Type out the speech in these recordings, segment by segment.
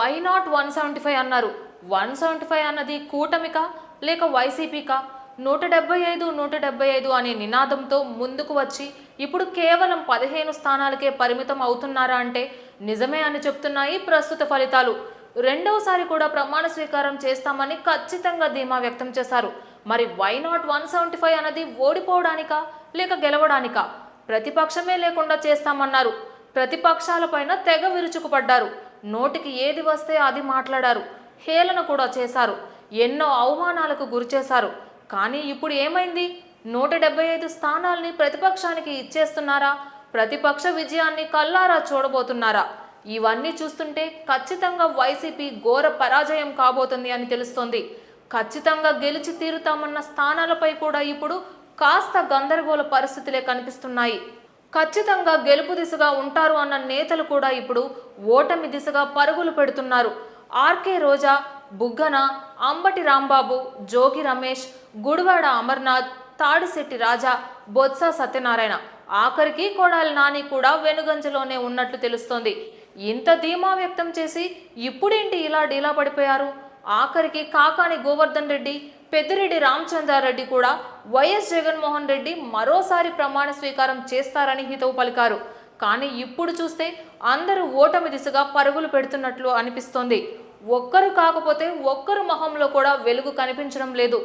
Why not one seventy five అన్నారు? One seventy five అన్నది కూటమికా లేక వైసీపీకా? నూట డెబ్బై ఐదు నూట డెబ్బై ఐదు అనే నినాదంతో ముందుకు వచ్చి ఇప్పుడు కేవలం పదిహేను స్థానాలకే పరిమితం అవుతున్నారా అంటే నిజమే అని చెప్తున్నాయి ప్రస్తుత ఫలితాలు. రెండవసారి కూడా ప్రమాణ స్వీకారం చేస్తామని ఖచ్చితంగా ధీమా వ్యక్తం చేశారు. మరి why not one seventy five అన్నది ఓడిపోవడానికా లేక గెలవడానికా? ప్రతిపక్షమే లేకుండా చేస్తామన్నారు. ప్రతిపక్షాలపైన తెగ విరుచుకుపడ్డారు. నోటికి ఏది వస్తే అది మాట్లాడారు. హేళన కూడా చేశారు. ఎన్నో అవమానాలకు గురిచేశారు కానీ ఇప్పుడు ఏమైంది? నూట డెబ్బై ఐదు స్థానాల్ని ప్రతిపక్షానికి ఇచ్చేస్తున్నారా? ప్రతిపక్ష విజయాన్ని కల్లారా చూడబోతున్నారా? ఇవన్నీ చూస్తుంటే ఖచ్చితంగా వైసీపీ ఘోర పరాజయం కాబోతుంది అని తెలుస్తోంది. ఖచ్చితంగా గెలిచి తీరుతామన్న స్థానాలపై కూడా ఇప్పుడు కాస్త గందరగోళ పరిస్థితులే కనిపిస్తున్నాయి. ఖచ్చితంగా గెలుపు దిశగా ఉంటారు అన్న నేతలు కూడా ఇప్పుడు ఓటమి దిశగా పరుగులు పెడుతున్నారు. ఆర్కే రోజా బుగ్గన అంబటి రాంబాబు జోగి రమేష్ గుడివాడ అమర్నాథ్ తాడిశెట్టి రాజా బొత్స సత్యనారాయణ. ఆఖరికి కొడాలి నాని కూడా వెనుగంజలోనే ఉన్నట్లు తెలుస్తోంది. ఇంత ధీమా వ్యక్తం చేసి ఇప్పుడేంటి ఇలా డీలా పడిపోయారు? ఆఖరికి కాకాని గోవర్ధన్ రెడ్డి పెద్దిరెడ్డి రామచంద్రారెడ్డి కూడా వైఎస్ జగన్మోహన్ రెడ్డి మరోసారి ప్రమాణ స్వీకారం చేస్తారని హితవు పలికారు. కానీ ఇప్పుడు చూస్తే అందరూ ఓటమి దిశగా పరుగులు పెడుతున్నట్లు అనిపిస్తోంది. ఒక్కరు కాకపోతే ఒక్కరు మొహంలో కూడా వెలుగు కనిపించడం లేదు.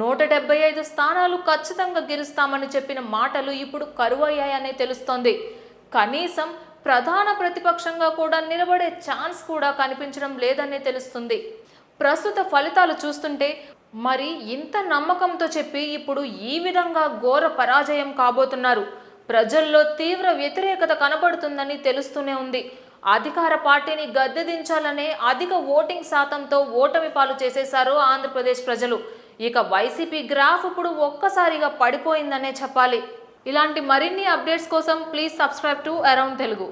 నూట డెబ్బై ఐదు స్థానాలు ఖచ్చితంగా గెలుస్తామని చెప్పిన మాటలు ఇప్పుడు కరువయ్యాయనే తెలుస్తోంది. కనీసం ప్రధాన ప్రతిపక్షంగా కూడా నిలబడే ఛాన్స్ కూడా కనిపించడం లేదనే తెలుస్తుంది. ప్రస్తుత ఫలితాలు చూస్తుంటే మరి ఇంత నమ్మకంతో చెప్పి ఇప్పుడు ఈ విధంగా ఘోర పరాజయం కాబోతున్నారు. ప్రజల్లో తీవ్ర వ్యతిరేకత కనబడుతుందని తెలుస్తూనే ఉంది. అధికార పార్టీని గద్దెదించాలనే అధిక ఓటింగ్ శాతంతో ఓటమి పాలు చేసేశారు ఆంధ్రప్రదేశ్ ప్రజలు. ఇక వైసీపీ గ్రాఫ్ ఇప్పుడు ఒక్కసారిగా పడిపోయిందనే చెప్పాలి. ఇలాంటి మరిన్ని అప్డేట్స్ కోసం please subscribe to around Telugu.